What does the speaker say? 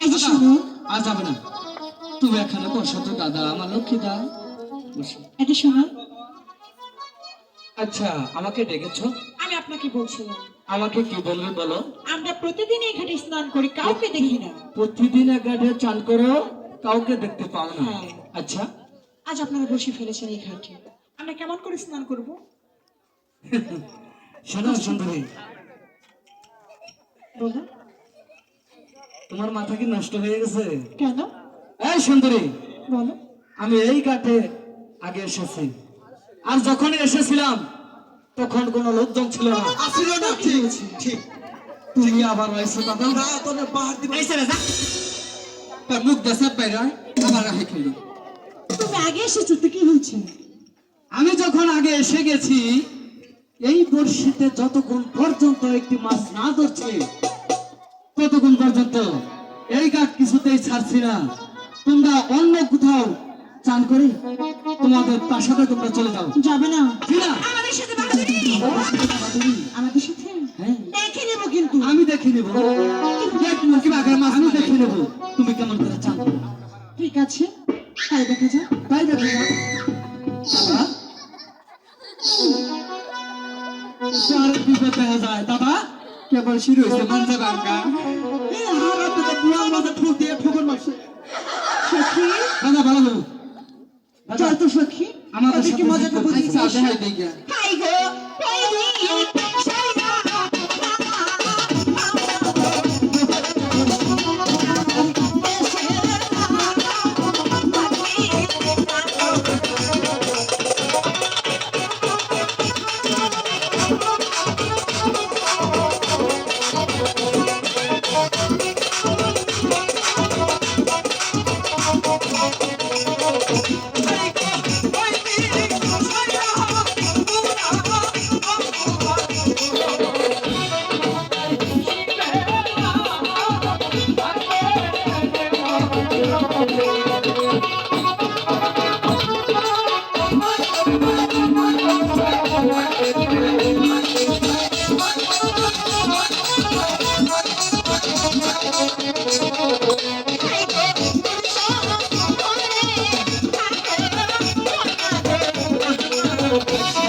আর যাবে না। তুমি এখানে বসো তো দাদা আমার লক্ষ্মী দা। বসো। এটা শোনো। আচ্ছা আমাকে ডেকেছো? আমি আপনাকে বলছিলাম আমাকে কি বলবে বলো? আমরা প্রতিদিন এই ঘাটে স্নান করি কাউকে দেখি না। প্রতিদিন এক গাড়ি চান করো কাউকে দেখতে পাও না। হ্যাঁ। আচ্ছা। আজ আপনারা বসে ফেলেছেন এই ঘাটে। আমরা কেমন করে স্নান করব? শোনো সুন্দরী। বলো। তোমার মাথা কি নষ্ট হয়ে গেছে? কেন? এই সুন্দরী বলো। আমি এই ঘাটে আগে এসেছি। আর যখন এসেছিলাম তখন কোনো লোকজন ছিল না। আসিল না ঠিক ঠিক। তুমি আবার আইসো দাদা না তোর বাহার দিবে। আইসে রে তার মুখ বাইরে আবার রাখে খেলি। তুমি আগে এসেছ তো কি হয়েছে? আমি যখন আগে এসে গেছি এই বর্ষিতে যতক্ষণ পর্যন্ত একটি মাছ না ধরছে ততক্ষণ পর্যন্ত? এই গাছ কিছুতেই ছাড়ছি না। তোমরা অন্য কোথাও চান করি? তোমাদের প্রাসাদে তোমরা চলে যাও। যাবে না। আমাদের সাথে আমাদের সাথে হ্যাঁ। দেখে নেব কিন্তু। আমি দেখে নেব। কি আমি দেখে নেব। তুমি কেমন করে চান ঠিক আছে। তাই দেখা যাক। তাই দেখে না দাদা তার বিপদ দেখা যায়। দাদা কেবল শুরু হয়েছে মঞ্চে বাঙ্কা হারা তো বুয়ার মাঝে ঠুক দিয়ে ঠুকুর মারছে। সখী? দাদা ভালো হলো। চল তো সখী। আমাদের কি মজা করে আচ্ছা, দিচ্ছিস। দেখাই দিই হাই গো হাই রে Thank you.